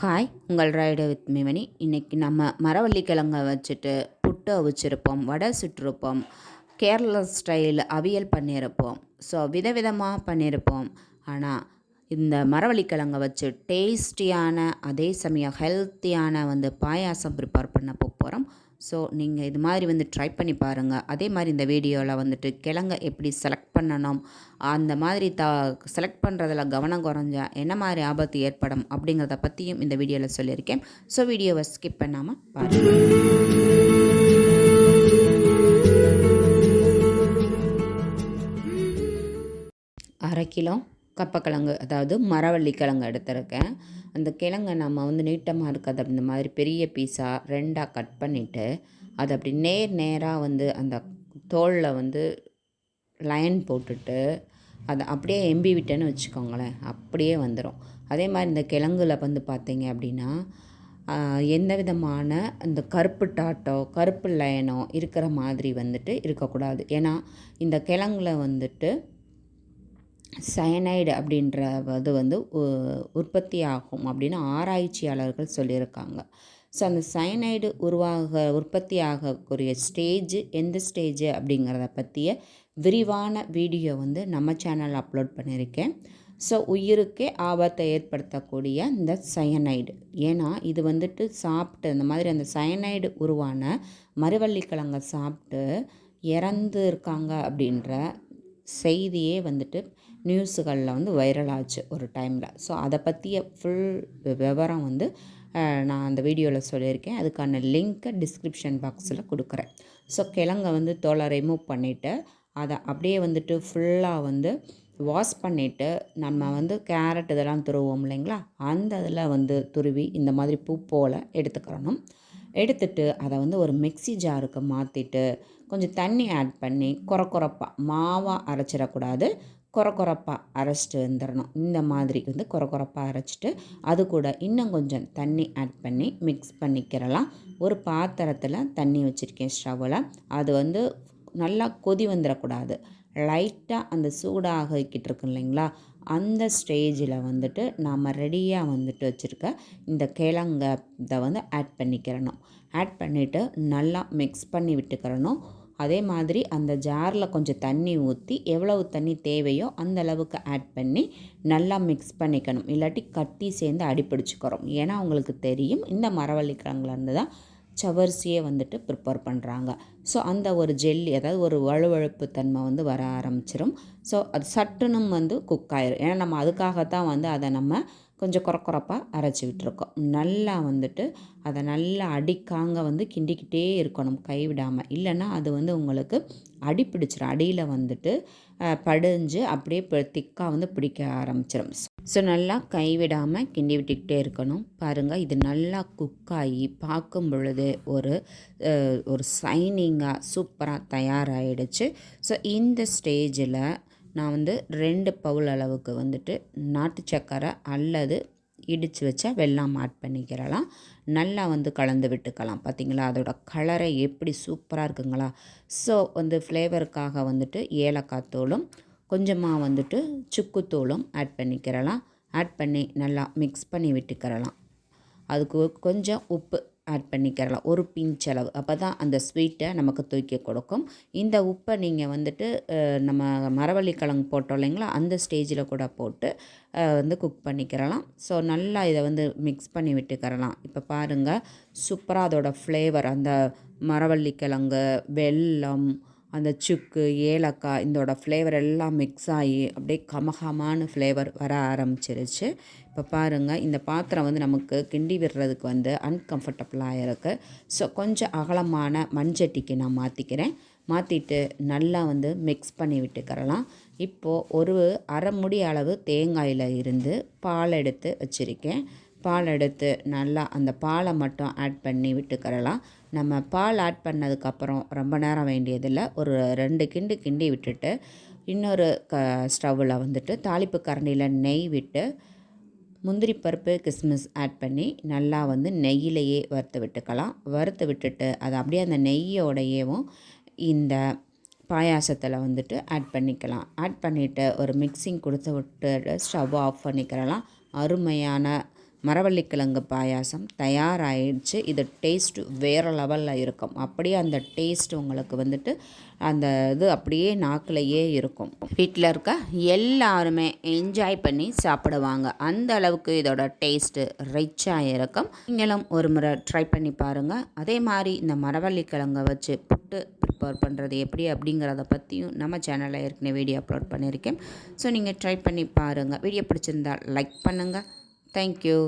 Hi உங்கள் ride with மிமனி இன்றைக்கி நம்ம மரவள்ளிக்கிழங்க வச்சுட்டு புட்டு அவிச்சிருப்போம் வடை சுட்டிருப்போம் கேரளா ஸ்டைல் அவியல் பண்ணியிருப்போம். ஸோ விதவிதமாக பண்ணியிருப்போம். ஆனால் இந்த மரவள்ளிக்கிழங்க வச்சு டேஸ்டியான அதே சமயம் ஹெல்த்தியான வந்து பாயாசம் ப்ரிப்பேர் பண்ண போகிறோம் ஸோ நீங்கள் இது மாதிரி வந்து ட்ரை பண்ணி பாருங்கள் அதே மாதிரி இந்த வீடியோவில் வந்துட்டு கிழங்க எப்படி செலக்ட் பண்ணணும் அந்த மாதிரி த செலக்ட் பண்ணுறதில் கவனம் குறைஞ்சா என்ன மாதிரி ஆபத்து ஏற்படும் அப்படிங்கிறத பற்றியும் இந்த வீடியோவில் சொல்லியிருக்கேன். ஸோ வீடியோவை ஸ்கிப் பண்ணாமல் பாருங்கள் அரை கிலோ கப்பக்கிழங்கு அதாவது மரவள்ளி கிழங்கு எடுத்திருக்கேன். அந்த கிழங்கை நம்ம வந்து நீட்டமாக இருக்காது இந்த மாதிரி பெரிய பீஸாக ரெண்டாக கட் பண்ணிவிட்டு அதை அப்படி நேர் நேராக வந்து அந்த தோலில் வந்து லைன் போட்டுட்டு அதை அப்படியே எம்பி விட்டேன்னு வச்சுக்கோங்களேன் அப்படியே வந்துடும் அதே மாதிரி இந்த கிழங்குல வந்து பார்த்தீங்க அப்படின்னா எந்த விதமான இந்த கருப்பு டாட்டோ கருப்பு லைனோ இருக்கிற மாதிரி வந்துட்டு இருக்கக்கூடாது. ஏன்னா இந்த கிழங்குல வந்துட்டு சயனைடு அப்படின்ற இது வந்து உற்பத்தி ஆகும் அப்படின்னு ஆராய்ச்சியாளர்கள் சொல்லியிருக்காங்க. ஸோ அந்த சயனைடு உருவாக உற்பத்தி ஆகக்கூடிய ஸ்டேஜ் எந்த ஸ்டேஜ் அப்படிங்கிறத பற்றிய விரிவான வீடியோ வந்து நம்ம சேனலில் அப்லோட் பண்ணியிருக்கேன். ஸோ உயிருக்கே ஆபத்தை ஏற்படுத்தக்கூடிய இந்த சயனைடு ஏன்னா இது வந்துட்டு சாப்பிட்டு இந்த மாதிரி அந்த சயனைடு உருவான மறுவள்ளிக்கிழங்க சாப்பிட்டு இறந்து இருக்காங்க அப்படின்ற செய்தியே வந்துட்டு நியூஸுகளில் வந்து வைரல் ஆச்சு ஒரு டைமில் ஸோ அதை பற்றிய ஃபுல் விவரம் வந்து நான் அந்த வீடியோவில் சொல்லியிருக்கேன். அதுக்கான லிங்க்கை டிஸ்கிரிப்ஷன் பாக்ஸில் கொடுக்குறேன். ஸோ கிழங்கை வந்து தோலை ரிமூவ் பண்ணிவிட்டு அதை அப்படியே வந்துட்டு ஃபுல்லாக வந்து வாஷ் பண்ணிவிட்டு நம்ம வந்து கேரட் இதெல்லாம் துருவோம் இல்லைங்களா? அந்த இதில் வந்து துருவி இந்த மாதிரி பூ போல் எடுத்துக்கிறணும். எடுத்துட்டு அதை வந்து ஒரு மிக்சி ஜாருக்கு மாற்றிட்டு கொஞ்சம் தண்ணி ஆட் பண்ணி குறை குறைப்பாக மாவாக அரைச்சிடக்கூடாது. கொரகொரப்பாக அரைச்சிட்டு வந்துடணும். இந்த மாதிரி வந்து கொரகொரப்பாக அரைச்சிட்டு அது கூட இன்னும் கொஞ்சம் தண்ணி ஆட் பண்ணி மிக்ஸ் பண்ணிக்கிறலாம். ஒரு பாத்திரத்தில் தண்ணி வச்சுருக்கேன் ஸ்டவ்வில் அது வந்து நல்லா கொதி வந்துடக்கூடாது. லைட்டாக அந்த சூடாகிக்கிட்டு இருக்கு இல்லைங்களா? அந்த ஸ்டேஜில் வந்துட்டு நாம் ரெடியாக வந்துட்டு வச்சுருக்க இந்த கிழங்க இதை வந்து ஆட் பண்ணிக்கிறணும். ஆட் பண்ணிவிட்டு நல்லா மிக்ஸ் பண்ணி விட்டுக்கிறணும். அதே மாதிரி அந்த ஜாரில் கொஞ்சம் தண்ணி ஊற்றி எவ்வளவு தண்ணி தேவையோ அந்த அளவுக்கு ஆட் பண்ணி நல்லா மிக்ஸ் பண்ணிக்கணும். இல்லாட்டி கட்டி சேர்ந்து அடிப்பிடிச்சுக்கிறோம் ஏன்னா அவங்களுக்கு தெரியும் இந்த மரவள்ளிக்கிழங்குலேருந்து தான் சவரிசியை வந்துட்டு ப்ரிப்பேர் பண்ணுறாங்க ஸோ அந்த ஒரு ஜெல்லி அதாவது ஒரு வழுவழுப்பு தன்மை வந்து வர ஆரம்பிச்சிடும் ஸோ அது சட்டுனும் வந்து குக் ஆயிரும். ஏன்னா நம்ம அதுக்காகத்தான் வந்து அதை நம்ம கொஞ்சம் குறக்குறப்பாக அரைச்சி விட்டுருக்கோம். நல்லா வந்துட்டு அதை நல்லா அடிக்காங்க வந்து கிண்டிக்கிட்டே இருக்கணும் கைவிடாமல் இல்லைன்னா அது வந்து உங்களுக்கு அடி பிடிச்சிரும். அடியில் வந்துட்டு படிஞ்சு அப்படியே திக்காக வந்து பிடிக்க ஆரம்பிச்சிடும் ஸோ நல்லா கைவிடாமல் கிண்டி விட்டுக்கிட்டே இருக்கணும். பாருங்கள் இது நல்லா குக்காகி பார்க்கும் பொழுது ஒரு ஒரு சைனிங்காக சூப்பராக தயாராகிடுச்சு ஸோ இந்த ஸ்டேஜில் நான் வந்து ரெண்டு பவுல் அளவுக்கு வந்துட்டு நாட்டு சக்கரை அல்லது இடித்து வச்ச வெள்ளம் ஆட் பண்ணிக்கிறலாம். நல்லா வந்து கலந்து விட்டுக்கலாம். பார்த்திங்களா? அதோட கலரை எப்படி சூப்பராக இருக்குங்களா? ஸோ வந்து ஃப்ளேவருக்காக வந்துட்டு ஏலக்காய் தூளும் கொஞ்சமாக வந்துட்டு சுக்குத்தூளும் ஆட் பண்ணிக்கிறலாம். ஆட் பண்ணி நல்லா மிக்ஸ் பண்ணி விட்டுக்கிறலாம். அதுக்கு கொஞ்சம் உப்பு ஆட் பண்ணிக்கிறலாம். ஒரு பிஞ்ச் அளவு. அப்போ தான் அந்த ஸ்வீட்டை நமக்கு தூக்கி கொடுக்கும். இந்த உப்பை நீங்கள் வந்துட்டு நம்ம மரவள்ளி கிழங்கு போட்டோம் இல்லைங்களா? அந்த ஸ்டேஜில் கூட போட்டு வந்து குக் பண்ணிக்கிறலாம். ஸோ நல்லா இதை வந்து மிக்ஸ் பண்ணி விட்டுக்கிறலாம். இப்போ பாருங்கள் சூப்பராக அதோடய ஃப்ளேவர் அந்த மரவள்ளி கிழங்கு வெல்லம் அந்த சுக்கு ஏலக்காய் இதோட ஃப்ளேவர் எல்லாம் மிக்ஸ் ஆகி அப்படியே கமகமான ஃப்ளேவர் வர ஆரம்பிச்சிருச்சு. இப்போ பாருங்கள் இந்த பாத்திரம் வந்து நமக்கு கிண்டி விடுறதுக்கு வந்து அன்கம்ஃபர்டபுளாக இருக்குது ஸோ கொஞ்சம் அகலமான மண்சட்டிக்கு நான் மாற்றிக்கிறேன் மாற்றிட்டு நல்லா வந்து மிக்ஸ் பண்ணி விட்டுக்கிறலாம். இப்போது ஒரு அரை முடி அளவு தேங்காயில் இருந்து பால் எடுத்து வச்சுருக்கேன். பால் எடுத்து நல்லா அந்த பாலை மட்டும் ஆட் பண்ணி விட்டுக்கிறலாம். நம்ம பால் ஆட் பண்ணதுக்கப்புறம் ரொம்ப நேரம் வேண்டியதில்லை. ஒரு ரெண்டு கிண்டு கிண்டி விட்டுட்டு இன்னொரு க ஸ்டவ்வில் வந்துட்டு தாளிப்பு கரண்டியில் நெய் விட்டு முந்திரி பருப்பு கிஸ்மிஸ் ஆட் பண்ணி நல்லா வந்து நெய்யிலையே வறுத்து விட்டுக்கலாம். வறுத்து விட்டுட்டு அதை அப்படியே அந்த நெய்யோடையவும் இந்த பாயாசத்தில் வந்துட்டு ஆட் பண்ணிக்கலாம். ஆட் பண்ணிவிட்டு ஒரு மிக்சிங் கொடுத்து விட்டு ஸ்டவ் ஆஃப் பண்ணிக்கிறலாம். அருமையான மரவள்ளிக்கிழங்கு பாயாசம் தயாராகிடுச்சு இது டேஸ்ட்டு வேறு லெவலில் இருக்கும். அப்படியே அந்த டேஸ்ட் உங்களுக்கு வந்துட்டு அந்த இது அப்படியே நாக்கிலேயே இருக்கும். வீட்டில் இருக்க எல்லாருமே என்ஜாய் பண்ணி சாப்பிடுவாங்க. அந்த அளவுக்கு இதோட டேஸ்ட்டு ரிச்சாக இருக்கும். நீங்களும் ஒரு முறை ட்ரை பண்ணி பாருங்கள் அதே மாதிரி இந்த மரவள்ளிக்கிழங்கை வச்சு புட்டு ப்ரிப்பேர் பண்ணுறது எப்படி அப்படிங்கிறத பற்றியும் நம்ம சேனலில் ஏற்கனவே வீடியோ அப்லோட் பண்ணியிருக்கேன். ஸோ நீங்கள் ட்ரை பண்ணி பாருங்கள் வீடியோ பிடிச்சிருந்தால் லைக் பண்ணுங்கள் ಥ್ಯಾಂಕ್ ಯು